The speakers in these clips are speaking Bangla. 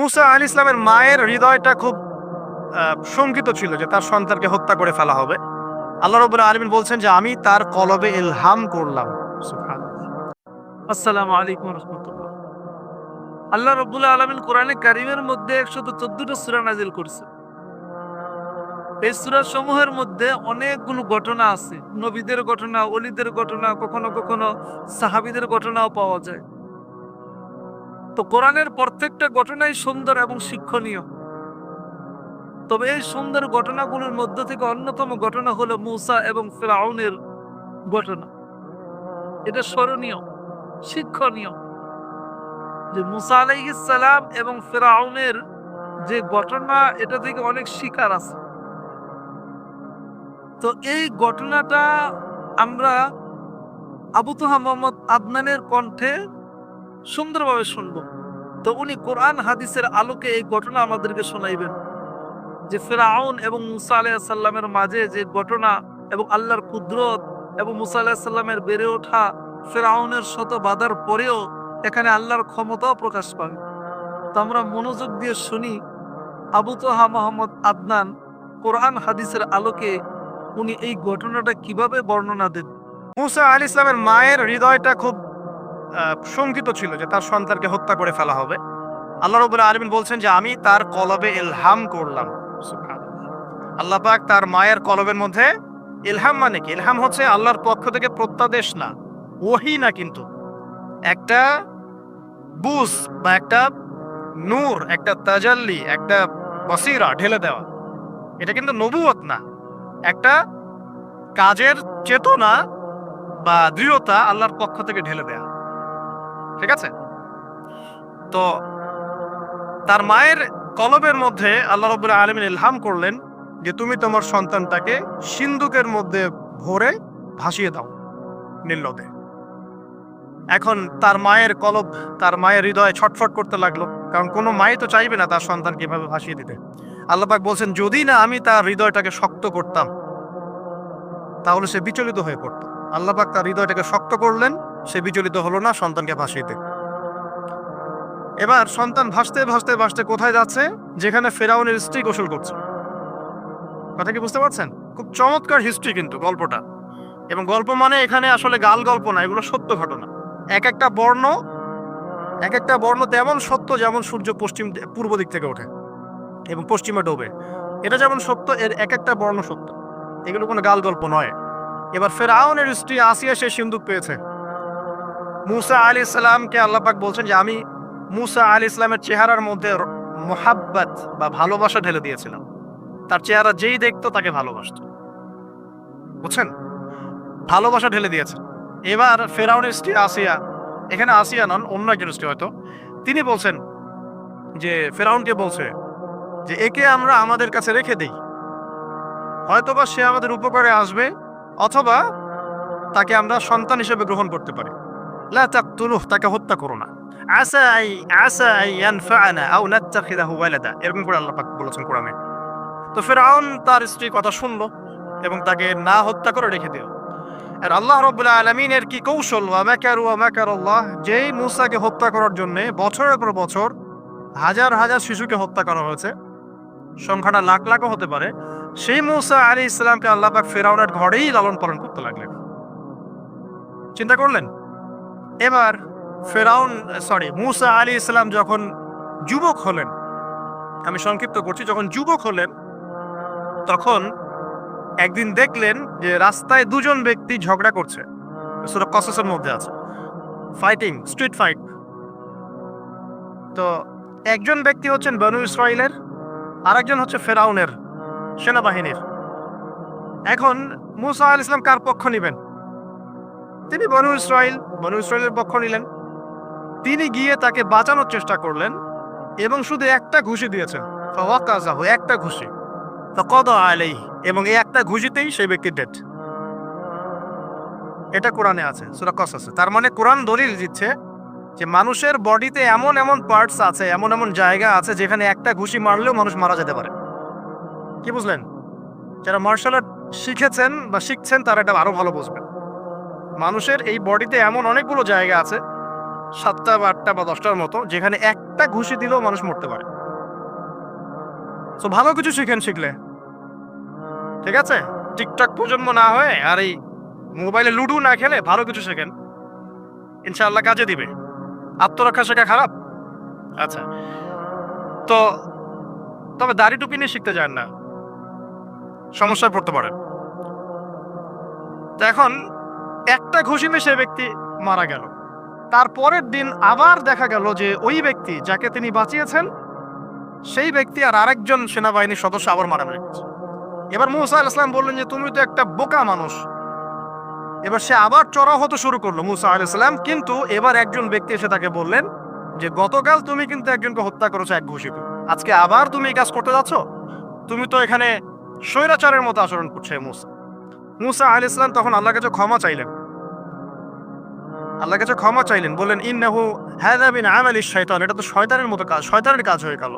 মুসা আল ইসলামের মায়ের হৃদয়টা খুব শঙ্কিত ছিল যে তার সন্তানকে হত্যা করে ফেলা হবে। আল্লাহ রবুল্লাহ আলমিন বলছেন যে, আমি তার কলবে ইলহাম করলাম। আসসালামু আলাইকুম রহমতুল্লাহ। আল্লাহ রব্বুল আলমিন কোরআনে কারিমের মধ্যে একশত চোদ্দটা সুরা নাজিল করছে। এই সুরা সমূহের মধ্যে অনেকগুলো ঘটনা আছে। নবীদের ঘটনা, অলিদের ঘটনা, কখনো কখনো সাহাবিদের ঘটনাও পাওয়া যায়। তো কোরআনের প্রত্যেকটা ঘটনাই সুন্দর এবং শিক্ষণীয়। তবে এই সুন্দর ঘটনাগুলোর মধ্য থেকে অন্যতম ঘটনা হলো মূসা এবং ফেরাউনের ঘটনা। এটা স্মরণীয়, শিক্ষণীয় যে মুসা আলাইহিসসালাম এবং ফেরাউনের যে ঘটনা, এটা থেকে অনেক শিকার আছে। তো এই ঘটনাটা আমরা আবু তোহা মোহাম্মদ আদনানের কণ্ঠে সুন্দরভাবে শুনব। তো উনি কোরআন, হাদিসের আলোকে এই ঘটনা আমাদেরকে শোনাইবেন। যে ফেরাউন এবং মুসা আলাইসাল্লামের মাঝে যে ঘটনা এবং আল্লাহর কুদরত এবং মুসা আলাহিসাল্লামের বেড়ে ওঠা ফেরাউনের শত বাধার পরেও এখানে আল্লাহর ক্ষমতাও প্রকাশ পাবে। তো আমরা মনোযোগ দিয়ে শুনি, আবু তোহা মোহাম্মদ আদনান কোরআন, হাদিসের আলোকে উনি এই ঘটনাটা কীভাবে বর্ণনা দেন? মুসা আলী ইসলামের মায়ের হৃদয়টা খুব শঙ্কিত ছিল যে তার সন্তানকে হত্যা করে ফেলা হবে। আল্লাহ রবুল্লাহ আলমিন বলছেন যে, আমি তার কলবে এলহাম করলাম। আল্লাহ পাক তার মায়ের কলবের মধ্যে ইলহাম মানে কি? ইলহাম হচ্ছে আল্লাহর পক্ষ থেকে প্রত্যাদেশ না, ওহি না কিন্তু। একটা বুস বা একটা নূর, একটা তাজাল্লি, একটা বসিরা ঢেলে দেওয়া, এটা কিন্তু নবুয়ত না। একটা কাজের চেতনা বা দৃঢ়তা আল্লাহর পক্ষ থেকে ঢেলে দেয়া। ঠিক আছে? তো তার মায়ের কলবের মধ্যে আল্লাহ রবুল্লাহ আলমিন ইলহাম করলেন যে, তুমি তোমার সন্তানটাকে সিন্ধুকের মধ্যে ভরে ভাসিয়ে দাও নীল নদে এখন তার মায়ের কলব, তার মায়ের হৃদয়ে ছটফট করতে লাগল, কারণ কোনো মাই তো চাইবে না তার সন্তানকে এভাবে ভাসিয়ে দিতে। আল্লাপাক বলছেন, যদি না আমি তার হৃদয়টাকে শক্ত করতাম, তাহলে সে বিচলিত হয়ে পড়তো। আল্লাপাক তার হৃদয়টাকে শক্ত করলেন সে বিচলিত হলো না সন্তানকে ভাসিয়ে এবার সন্তান ভাসতে ভাসতে ভাসতে কোথায় যাচ্ছে? যেখানে ফেরাউনের স্ত্রী গোসল করছে। কথা কি বুঝতে পারছেন? খুব চমৎকার হিস্ট্রি কিন্তু গল্পটা। এবং গল্প মানে এখানে আসলে গাল গল্প না, এগুলো সত্য ঘটনা। এক একটা বর্ণ, এক একটা বর্ণ তেমন সত্য যেমন সূর্য পশ্চিম পূর্ব দিক থেকে ওঠে এবং পশ্চিমে ডোবে। এটা যেমন সত্য, এর এক একটা বর্ণ সত্য। এগুলো কোনো গাল গল্প নয়। এবার ফেরাউনের স্ত্রী আসিয়া সে সিন্দুক পেয়েছে। মুসা আলী ইসলামকে আল্লাপাক বলছেন যে, আমি মুসা আলী ইসলামের চেহারার মধ্যে মোহাব্বত বা ভালোবাসা ঢেলে দিয়েছিলাম। তার চেহারা যেই দেখতো তাকে ভালোবাসত। বুঝছেন? ভালোবাসা ঢেলে দিয়েছে। এবার ফেরাউনের স্ত্রী আসিয়া, এখানে আসিয়া নন, অন্য একজন স্ত্রী হয়তো, তিনি বলছেন যে, ফেরাউনকে বলছে যে, একে আমরা আমাদের কাছে রেখে দেই। হয়তোবা সে আমাদের উপকারে আসবে, অথবা তাকে আমরা সন্তান হিসেবে গ্রহণ করতে পারি। লা তাকতুলুহ তাকে হত্যা করো না আসা আই আসা আই ইয়ানফাআনা আও নাত্তাখিদাহু ওয়ালাদা এরকম করে আল্লাহ পাক বলেছেন কোরআনে। তো ফেরাউন তার স্ত্রীর কথা শুনলো এবং তাকে না হত্যা করে রেখে দিল। আর আল্লাহ রব্বুল্লাহ আলমিনের কি কৌশল? ওয়া মাকারু ওয়া মাকারাল্লাহ। যেই মুসাকে হত্যা করার জন্য বছরের পর বছর হাজার হাজার শিশুকে হত্যা করা হয়েছে। সংখ্যাটা লাখ লাখও হতে পারে। সেই মুসা আলী ইসলামকে আল্লাহ পাক ফেরাউনের ঘরেই লালন পালন করতে লাগলেন। চিন্তা করলেন? এবার ফেরাউন সরি মুসা আলী ইসলাম যখন যুবক হলেন, আমি সংক্ষিপ্ত করছি, যখন যুবক হলেন, তখন একদিন দেখলেন যে রাস্তায় দুজন ব্যক্তি ঝগড়া করছে। সুরা কসেসের মধ্যে আছে। ফাইটিং স্ট্রিট ফাইট তো একজন ব্যক্তি হচ্ছেন বনু ইসরায়েলের আরেকজন হচ্ছে ফেরাউনের সেনাবাহিনীর। এখন মুসা আল ইসলাম কার পক্ষ নেবেন? তিনি বনু ইসরায়েল বনু ইসরায়েলের পক্ষ নিলেন। তিনি গিয়ে তাকে বাঁচানোর চেষ্টা করলেন এবং শুধু একটা ঘুষি দিয়েছেন। একটা ঘুষি। কদ আলাই এবং এই একটা ঘুষিতেই সেই ব্যক্তি ডেট এটা কোরআনে আছে, সুরা আছে। তার মানে কোরআন দলিল দিচ্ছে যে মানুষের বডিতে এমন এমন পার্টস আছে, এমন এমন জায়গা আছে যেখানে একটা ঘুষি মারলেও মানুষ মারা যেতে পারে। কি বুঝলেন? যারা মার্শাল আর্ট শিখেছেন বা শিখছেন তারা এটা আরও ভালো বুঝবেন। মানুষের এই বডিতে এমন অনেকগুলো জায়গা আছে, সাতটা বা আটটা বা দশটার মতো, যেখানে একটা ঘুষি দিলেও মানুষ মরতে পারে। তো ভালো কিছু শিখেন শিখলে। ঠিক আছে? টিকটক প্রজন্ম না হয়ে আর এই মোবাইলে লুডু না খেলে ভালো কিছু শেখেন। ইনশাআল্লাহ কাজে দিবে। আত্মরক্ষা শেখা খারাপ? আচ্ছা। তো, তবে দাড়ি টুপি নিয়ে শিখতে যান না। সমস্যায় পড়তে পারেন। তো এখন একটা ঘুষিতে সে ব্যক্তি মারা গেল। তারপরের দিন আবার দেখা গেল যে ওই ব্যক্তি যাকে তিনি বাঁচিয়েছেন, সেই ব্যক্তি আর আরেকজন সেনাবাহিনীর সদস্য আবার মারা মেরে গেছে। এবার মুসা আল ইসলাম বললেন যে, তুমি তো একটা বোকা মানুষ। এবার সে আবার চড়া হতে শুরু করল মুসা আল ইসলাম কিন্তু এবার একজন ব্যক্তি এসে তাকে বললেন যে, গতকাল তুমি কিন্তু একজনকে হত্যা করেছ এক ঘুষিতে। আজকে আবার তুমি এই কাজ করতে যাচ্ছ? তুমি তো এখানে স্বৈরাচারের মতো আচরণ করছে মুসা। মুসা আল ইসলাম তখন আল্লাহর কাছে ক্ষমা চাইলেন। আল্লাহর কাছে ক্ষমা চাইলেন, বললেন, ইন্নাহু হাদা বিন আমালি শয়তান এটা তো শয়তানের মতো কাজ, শয়তানের কাজ হয়ে গেল।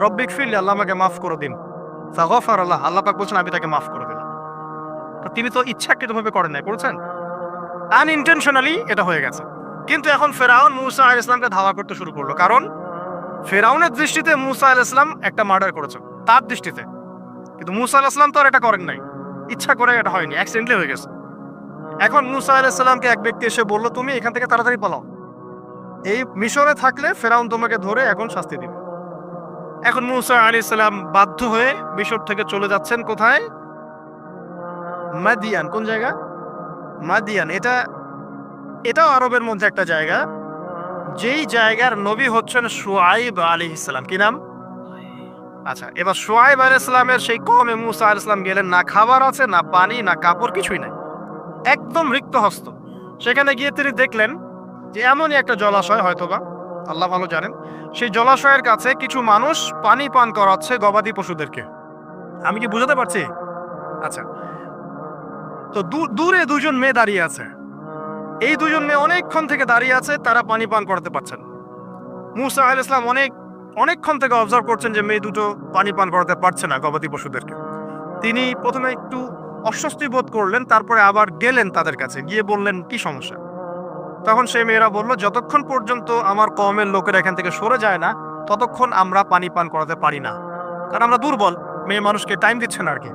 রব্বিক ফিরলে আল্লাহ আমাকে মাফ করে দিন। ফাগফার আল্লাহ আল্লাহ পাক বলছেন, আমি তাকে মাফ করে দিলাম। তো তিনি তো ইচ্ছাকৃতভাবে করেন নাই করেছেন আনইনটেনশনালি এটা হয়ে গেছে। কিন্তু এখন ফেরাউন মুসা আল ইসলামকে ধাওয়া করতে শুরু করল। কারণ, ফেরাউনের দৃষ্টিতে মুসা আল ইসলাম একটা মার্ডার করেছে, তার দৃষ্টিতে। কিন্তু মুসা আল ইসলাম তো আর এটা করেন নাই। ইচ্ছা করে এটা হয়নি অ্যাক্সিডেন্টলি হয়ে গেছে। এখন মুসা আল এক ব্যক্তি এসে বলল, তুমি এখান থেকে তাড়াতাড়ি পালাও। এই মিশরে থাকলে ফেরাউন তোমাকে ধরে এখন শাস্তি দিবে। এখন মুসা আলী ইসলাম বাধ্য হয়ে মিশর থেকে চলে যাচ্ছেন কোথায়? মাদিয়ান, কোন জায়গা? মাদিয়ান, এটা, এটাও আরবের মধ্যে একটা জায়গা। যেই জায়গার নবী হচ্ছেন সুয়াইব আলী ইসলাম কি নাম? আচ্ছা এবার সোয়াইব আলী ইসলামের সেই কমে মুসা আল ইসলাম গেলেন, না খাবার আছে, না পানি, না কাপড়, কিছুই নাই। একদম রিক্ত হস্ত সেখানে গিয়ে তিনি দেখলেন যে এমনই একটা জলাশয়, হয়তোবা, আল্লাহ ভালো জানেন, সেই জলাশয়ের কাছে কিছু মানুষ পানি পান করাচ্ছে গবাদি পশুদেরকে। আমি কি বুঝাতে পারছি? আচ্ছা। তো দূরে দুজন মেয়ে দাঁড়িয়ে আছে। এই দুজন মেয়ে অনেকক্ষণ থেকে দাঁড়িয়ে আছে, তারা পানি পান করাতে পারছেন। মুসা আল ইসলাম অনেক অনেকক্ষণ থেকে অবজার্ভ করছেন যে মেয়ে দুটো পানি পান করাতে পারছে না গবাদি পশুদেরকে। তিনি প্রথমে একটু অস্বস্তি বোধ করলেন, তারপরে আবার গেলেন তাদের কাছে, গিয়ে বললেন, কি সমস্যা? তখন সেই মেয়েরা বলল, যতক্ষণ পর্যন্ত আমার কমের লোকেরা এখান থেকে সরে যায় না, ততক্ষণ আমরা পানি পান করাতে পারি না। কারণ আমরা দুর্বল, মেয়ে মানুষকে টাইম দিচ্ছেন আর কি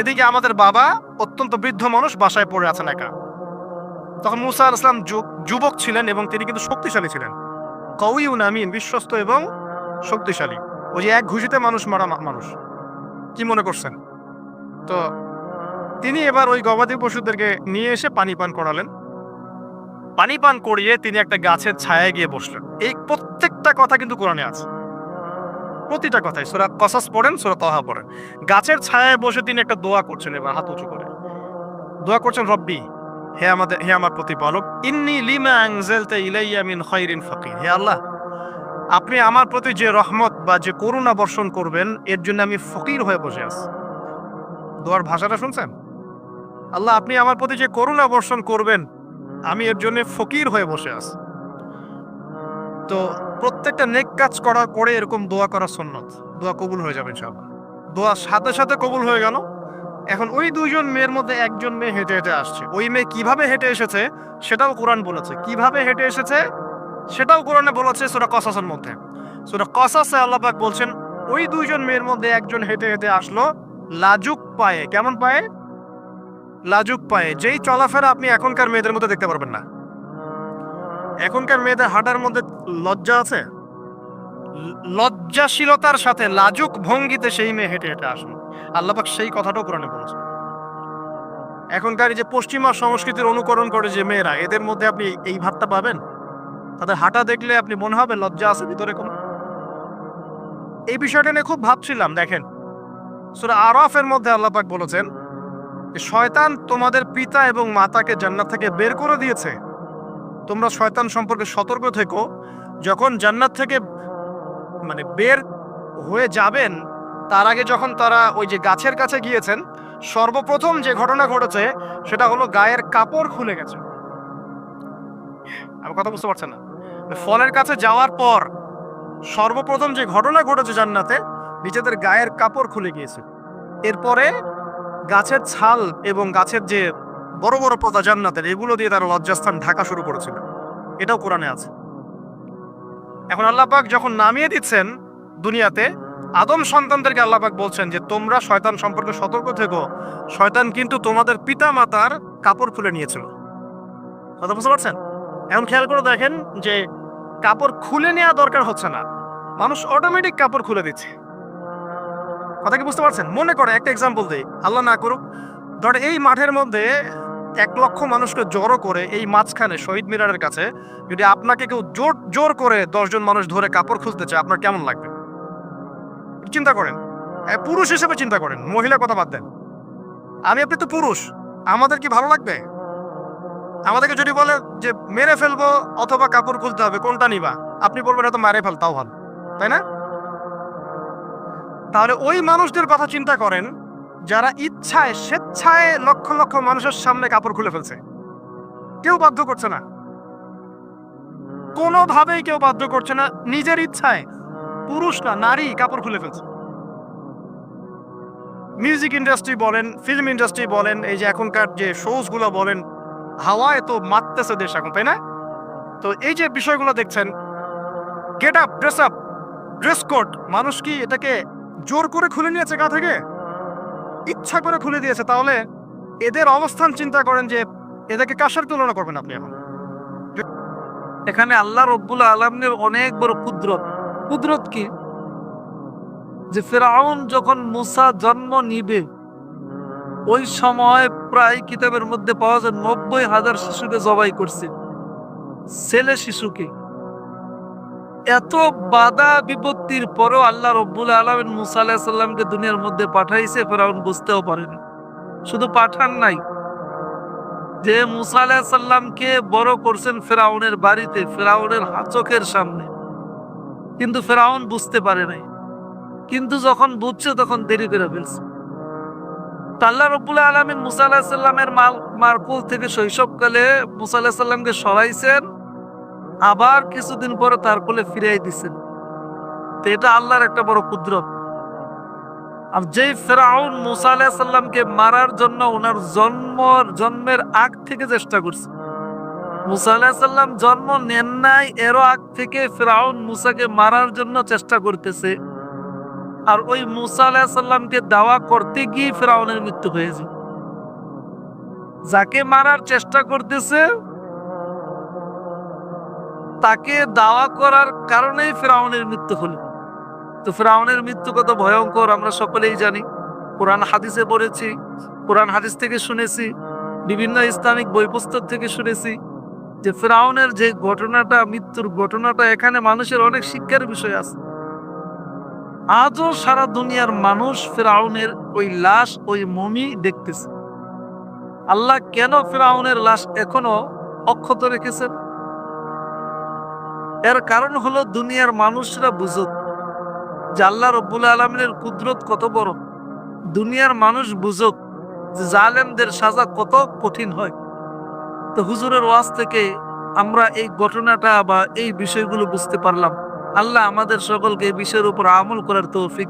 এদিকে আমাদের বাবা অত্যন্ত বৃদ্ধ মানুষ, বাসায় পড়ে আছেন একা। তখন মুসা আল ইসলাম যুবক ছিলেন এবং তিনি কিন্তু শক্তিশালী ছিলেন। কউইউন আমিন, বিশ্বস্ত এবং শক্তিশালী। ওই যে এক ঘুষিতে মানুষ মারা মানুষ। কি মনে করছেন? তো তিনি এবার ওই গবাদি পশুদেরকে নিয়ে এসে পানি পান করালেন। পানি পান করিয়ে তিনি একটা গাছের ছায়ায় গিয়ে বসলেন। এই প্রত্যেকটা কথা কিন্তু কোরআনে আছে। প্রতিটা কথাই। সোরা কসাস পড়েন, সোরা তহা পড়েন। গাছের ছায়ায় বসে তিনি একটা দোয়া করছেন এবার, হাত উঁচু করে। দোয়া করছেন, রব্বি, হে আমাদের হে আমার প্রতিপালক, ইন্নি লিমা আনজালতা ইলাইয়া মিন খাইরিন ফাকির। হে আল্লাহ আপনি আমার প্রতি যে রহমত বা যে করুণা বর্ষণ করবেন, এর জন্য আমি ফকির হয়ে বসে আছি। দোয়ার ভাষাটা শুনছেন? আল্লাহ, আপনি আমার প্রতি যে করুণা বর্ষণ করবেন, আমি এর জন্য ফকির হয়ে বসে আছি। তো প্রত্যেকটা নেক কাজ করার পরে এরকম দোয়া করা সন্ন্যত দোয়া কবুল হয়ে যাবে ইনশাআল্লাহ। দোয়া সাথে সাথে কবুল হয়ে গেল। এখন ওই দুইজন মেয়ের মধ্যে একজন মেয়ে হেঁটে হেঁটে আসছে। ওই মেয়ে কীভাবে হেঁটে এসেছে, সেটাও কোরআন বলেছে। কীভাবে হেঁটে এসেছে সেটাও কোরআনে বলেছে সুরা কসাসের মধ্যে। সুরা কসাসে আল্লাহ পাক বলছেন, ওই দুইজন মেয়ের মধ্যে একজন হেঁটে হেঁটে আসলো, লাজুক পায়ে। কেমন পায়ে? লাজুক পায়ে। যেই চলাফেরা আপনি এখনকার মেয়েদের মধ্যে দেখতে পারবেন না। এখনকার মেয়েদের হাঁটার মধ্যে লজ্জা আছে? লজ্জাশীলতার সাথে লাজুক ভঙ্গিতে সেই মেয়ে হেঁটে হেঁটে আসলো। আল্লাপাক সেই কথাটাও কোরআনে বলেছেন। এখনকার যে পশ্চিমা সংস্কৃতির অনুকরণ করে যে মেয়েরা, এদের মধ্যে আপনি এই ভাবটা পাবেন? তাদের হাঁটা দেখলে আপনি মনে হবে লজ্জা আছে, ভিতরে কোনো এই বিষয়টা নিয়ে খুব ভাবছিলাম, দেখেন। সুরা আরাফের মধ্যে আল্লাপাক বলেছেন শয়তান তোমাদের পিতা এবং মাতাকে জান্নাত থেকে বের করে দিয়েছে। তোমরা শয়তান সম্পর্কে সতর্ক থেকো। যখন জান্নাত থেকে মানে বের হয়ে যাবেন, তার আগে যখন তারা ওই যে গাছের কাছে গিয়েছেন, সর্বপ্রথম যে ঘটনা ঘটেছে, সেটা হলো গায়ের কাপড় খুলে গেছে। আমি কথা বুঝতে পারছেন না। ফলের কাছে যাওয়ার পর সর্বপ্রথম যে ঘটনা ঘটেছে জান্নাতে, নিজেদের গায়ের কাপড় খুলে গিয়েছে। এরপরে গাছের ছাল এবং গাছের যে বড় বড় পাতা জান্নাতের, এগুলো দিয়ে তারা লজ্জাস্থান ঢাকা শুরু করেছিল। এটাও কোরআনে আছে। এখন আল্লাহ পাক যখন নামিয়ে দিচ্ছেন দুনিয়াতে, আদম সন্তানদেরকে আল্লাহ পাক বলছেন যে, তোমরা শয়তান সম্পর্কে সতর্ক থেকো। শয়তান কিন্তু তোমাদের পিতা মাতার কাপড় খুলে নিয়েছিল। কথা বুঝতে পারছেন? এখন খেয়াল করে দেখেন যে কাপড় খুলে নেওয়া দরকার হচ্ছে না। মানুষ অটোমেটিক কাপড় খুলে দিচ্ছে। কথা কি বুঝতে পারছেন? মনে করে একটা এক্সাম্পল দেই। আল্লাহ না করুক। ধর এই মাঠের মধ্যে এক লক্ষ মানুষকে জড়ো করে এই মাঝখানে শহীদ মিনারের কাছে যদি আপনাকে কেউ জোর জোর করে দশজন মানুষ ধরে কাপড় খুলতে চায়, আপনার কেমন লাগবে? চিন্তা করেন। পুরুষ হিসেবে চিন্তা করেন। মহিলা কথা বাদ দেন। আমি আপনি তো পুরুষ। আমাদের কি ভালো লাগবে? আমাদেরকে যদি বলে যে মেরে ফেলব অথবা কাপড় খুলতে হবে, কোনটা নিবা? আপনি বলবেন এত মারে ফেল, তাও ভালো। তাই না? তাহলে ওই মানুষদের কথা চিন্তা করেন, যারা ইচ্ছায়, স্বেচ্ছায় লক্ষ লক্ষ মানুষের সামনে কাপড় খুলে ফেলছে। কেউ বাধ্য করছে না। কোনোভাবেই কেউ বাধ্য করছে না, নিজের ইচ্ছায়। পুরুষ না, নারী কাপড় খুলে ফেলছে। মিউজিক ইন্ডাস্ট্রি বলেন, ফিল্ম ইন্ডাস্ট্রি বলেন, এই যে এখনকার যে শোজগুলো বলেন হাওয়ায় তো মারতেছে দেশ এখন, তাই না? তো এই যে বিষয়গুলো দেখছেন get up dress up dress code মানুষ কি এটাকে জোর করে খুলে নিয়েছে গা থেকে? ইচ্ছা করে খুলে দিয়েছে, তাহলে এদের অবস্থান চিন্তা করেন যে এদেরকে কাশের তুলনা করবেন আপনি এখন? এখানে আল্লাহ রব্বুল আলমের অনেক বড় কুদরত। কুদরত কি? যে ফেরাউন যখন মুসা জন্ম নিবে ওই সময় প্রায় কিতাবের মধ্যে পাওয়া যায় নব্বই হাজার শিশুকে জবাই করছে, ছেলে শিশুকে। এত বাধা বিপত্তির পরেও আল্লাহ রব্বুল আলমিন মুসা আলাহিসাল্লামকে দুনিয়ার মধ্যে পাঠাইছে, ফেরাউন বুঝতেও পারেনি। শুধু পাঠান নাই, যে মুসা আলাহিসাল্লামকে বড় করছেন ফেরাউনের বাড়িতে, ফেরাউনের চোখের সামনে। কিন্তু ফেরাউন বুঝতে পারে নাই। কিন্তু যখন বুঝছে, তখন দেরি করে ফেলছে। তা আল্লাহ রব্বুল আলমিন মুসা আলাহিসাল্লামের মাল মারকুল থেকে শৈশবকালে মুসা আলাহিসাল্লামকে সরাইছেন, আবার কিছুদিন পরে তার কোলে ফিরাই দিছেন। তো এটা আল্লাহর একটা বড় কুদরত। আর যেই ফেরাউন মুসা আলাহিসাল্লামকে মারার জন্য ওনার জন্ম, জন্মের আগ থেকে চেষ্টা করছে। মুসা আলাহিসাল্লাম জন্ম নেন নাই, এরও আগ থেকে ফেরাউন মুসাকে মারার জন্য চেষ্টা করতেছে। আর ওই মুসা আলাহিসাল্লামকে দাওয়া করতে গিয়ে ফেরাউনের মৃত্যু হয়েছে। যাকে মারার চেষ্টা করতেছে, তাকে দাওয়া করার কারণেই ফেরাউনের মৃত্যু হলো। তো ফেরাউনের মৃত্যু কত ভয়ঙ্কর, আমরা সকলেই জানি। কোরআন হাদিসে পড়েছি কোরআন হাদিস থেকে শুনেছি, বিভিন্ন ইসলামিক বই পুস্তক থেকে শুনেছি যে ফেরাউনের যে ঘটনাটা, মৃত্যুর ঘটনাটা, এখানে মানুষের অনেক শিক্ষার বিষয় আছে। আজও সারা দুনিয়ার মানুষ ফেরাউনের ওই লাশ ওই মমি দেখতেছে। আল্লাহ কেন ফেরাউনের লাশ এখনও অক্ষত রেখেছেন? এর কারণ হলো দুনিয়ার মানুষরা বুঝুক যে আল্লাহ রব্বুল আলমিনের কুদরত কত বড়। দুনিয়ার মানুষ বুঝুক যে জালেমদের সাজা কত কঠিন হয়। তো হুজুরের ওয়াজ থেকে আমরা এই ঘটনাটা বা এই বিষয়গুলো বুঝতে পারলাম। আল্লাহ আমাদের সকলকে বিষয়ের উপর আমল করার তৌফিক